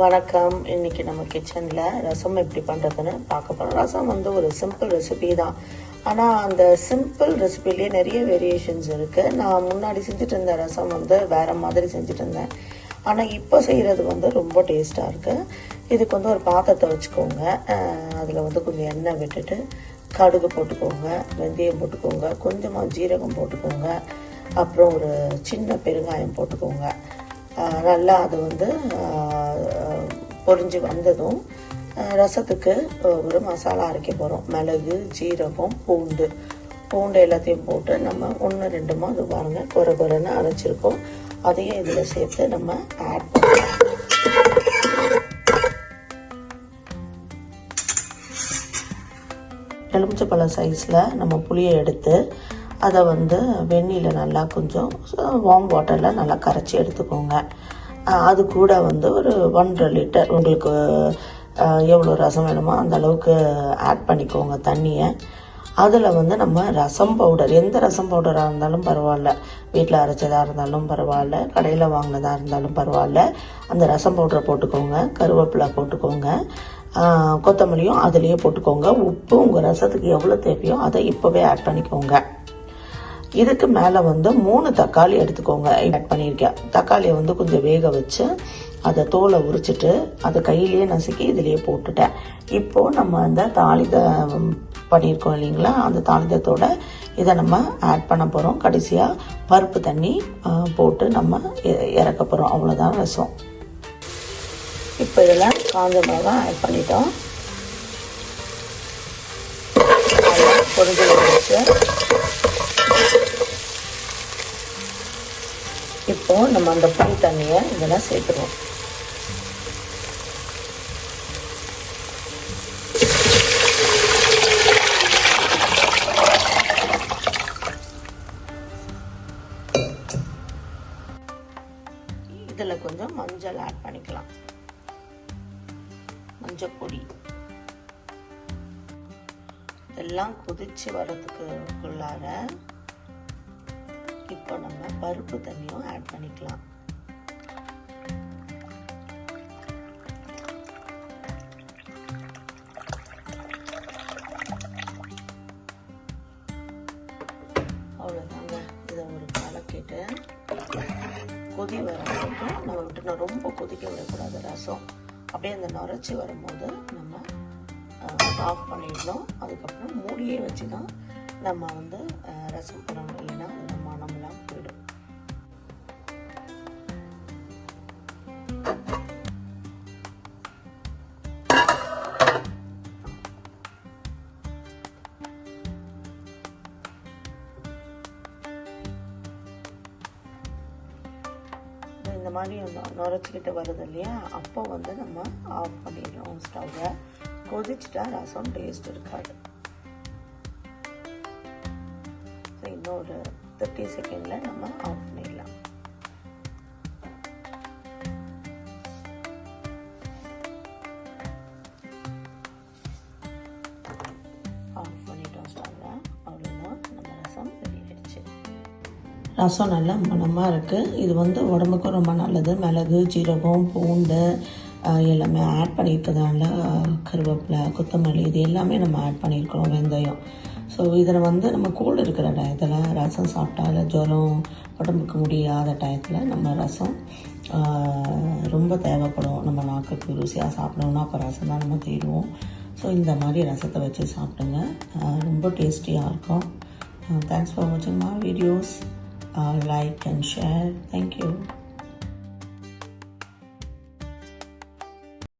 வணக்கம். இன்னைக்கு நம்ம கிச்சனில் ரசம் எப்படி பண்ணுறதுன்னு பார்க்க போகிறோம் ரசம் வந்து ஒரு சிம்பிள் ரெசிபி தான். ஆனால் அந்த சிம்பிள் ரெசிபிலேயே நிறைய வேரியேஷன்ஸ் இருக்குது நான் முன்னாடி செஞ்சுட்டு இருந்த ரசம் வந்து வேறு மாதிரி செஞ்சுட்டு இருந்தேன் ஆனால் இப்போ செய்கிறது வந்து ரொம்ப டேஸ்ட்டாக இருக்குது இதுக்கு வந்து ஒரு பாத்திரத்தை வச்சுக்கோங்க. அதில் வந்து கொஞ்சம் எண்ணெய் விட்டுட்டு கடுகு போட்டுக்கோங்க வெந்தயம் போட்டுக்கோங்க கொஞ்சமாக ஜீரகம் போட்டுக்கோங்க அப்புறம் ஒரு சின்ன பெருங்காயம் போட்டுக்கோங்க. நல்லா அது வந்து பொரிஞ்சு வந்ததும் ரசத்துக்கு ஒரு மசாலா அரைக்க போகிறோம் மிளகு ஜீரகம் பூண்டு. பூண்டு எல்லாத்தையும் போட்டு நம்ம ஒன்று ரெண்டுமா அது பாருங்கள் குறை குறைன்னு அரைச்சிருக்கோம். அதையும் இதில் சேர்த்து நம்ம ஆட் பண்ணலாம். எலுமிச்சப்பழ சைஸில் நம்ம புளியை எடுத்து அதை வந்து வெந்நியில் நல்லா கொஞ்சம் வார்ம் வாட்டரில் நல்லா கரைச்சி எடுத்துக்கோங்க. அது கூட வந்து ஒரு ஒன்றரை லிட்டர் உங்களுக்கு எவ்வளோ ரசம் வேணுமோ அந்த அளவுக்கு ஆட் பண்ணிக்கோங்க தண்ணியை. அதில் வந்து நம்ம ரசம் பவுடர் எந்த ரசம் பவுடராக இருந்தாலும் பரவாயில்ல. வீட்டில் அரைச்சதாக இருந்தாலும் பரவாயில்ல. கடையில் வாங்கினதாக இருந்தாலும் பரவாயில்ல. அந்த ரசம் பவுடரை போட்டுக்கோங்க கருவேப்பிலை போட்டுக்கோங்க கொத்தமல்லியும் அதுலேயே போட்டுக்கோங்க. உப்பு உங்கள் ரசத்துக்கு எவ்வளோ தேவையோ அதை இப்போவே ஆட் பண்ணிக்கோங்க. இதுக்கு மேலே வந்து மூணு தக்காளி எடுத்துக்கோங்க. ஆட் பண்ணியிருக்கேன். தக்காளியை வந்து கொஞ்சம் வேக வச்சு அதை தோலை உரிச்சிட்டு அதை கையிலேயே நசுக்கி இதிலேயே போட்டுட்டேன். இப்போது நம்ம அந்த தாளித பண்ணியிருக்கோம் இல்லைங்களா? அந்த தாளிதத்தோட இதை நம்ம ஆட் பண்ண போகிறோம் கடைசியாக பருப்பு தண்ணி போட்டு நம்ம இ- இறக்க போகிறோம் அவ்வளோதான் ரசம். இப்போ இதில் காஞ்ச மிளகா ஆட் பண்ணிட்டோம். நல்லா வந்துருச்சு இப்போ நம்ம அந்த புளி தண்ணியை இதெல்லாம் சேர்த்துருவோம். இதில் கொஞ்சம் மஞ்சள் ஆட் பண்ணிக்கலாம். மஞ்சள் பொடி. இதெல்லாம் கொதிச்சு வர்றதுக்குள்ளார நம்ம பருப்பு தண்ணியும் ஆட் பண்ணிக்கலாம். அவ்வளோதாங்க இதை ஒரு கலக்கிட்டு கொதி வர வரைக்கும் நம்ம விட்டு ரொம்ப கொதிக்க விடக்கூடாது ரசம். அப்படியே அந்த நுரைச்சி வரும்போது நம்ம ஆஃப் பண்ணிடணும். அதுக்கப்புறம் மூடியே வச்சு தான் நம்ம வந்து ரசம் பண்ணணும். இல்லைன்னா இந்த மாதிரி நுரைச்சிக்கிட்டு வருது இல்லையா? அப்போ வந்து நம்ம ஆஃப் பண்ணிடுறோம் ஸ்டவ்வை கொதிச்சுட்டா ரசம் டேஸ்ட் இருக்காது. ஸோ இன்னொரு தேர்ட்டி செகண்டில் நம்ம ஆஃப் பண்ணிடலாம். ரசம் நல்லா மணமாக இருக்குது இது வந்து உடம்புக்கும் ரொம்ப நல்லது. மிளகு ஜீரகம் பூண்டு எல்லாமே ஆட் பண்ணியிருக்கிறதுனால கருவேப்பிலை கொத்தமல்லி இது எல்லாமே நம்ம ஆட் பண்ணியிருக்கிறோம் வெந்தயம். ஸோ இதில் வந்து நம்ம கோல்டு இருக்கிற டயத்தில் ரசம் சாப்பிட்டா இல்லை ஜுரம் உடம்புக்கு முடியாத டயத்தில் நம்ம ரசம் ரொம்ப தேவைப்படும். நம்ம நாக்குக்கு ருசியாக சாப்பிடணும்னா அப்போ ரசம் தான் நம்ம தேடுவோம் ஸோ இந்த மாதிரி ரசத்தை வச்சு சாப்பிடுங்க. ரொம்ப டேஸ்டியாக இருக்கும். தேங்க்ஸ் ஃபார் வாட்சிங் my videos Uh, like and share. Thank you.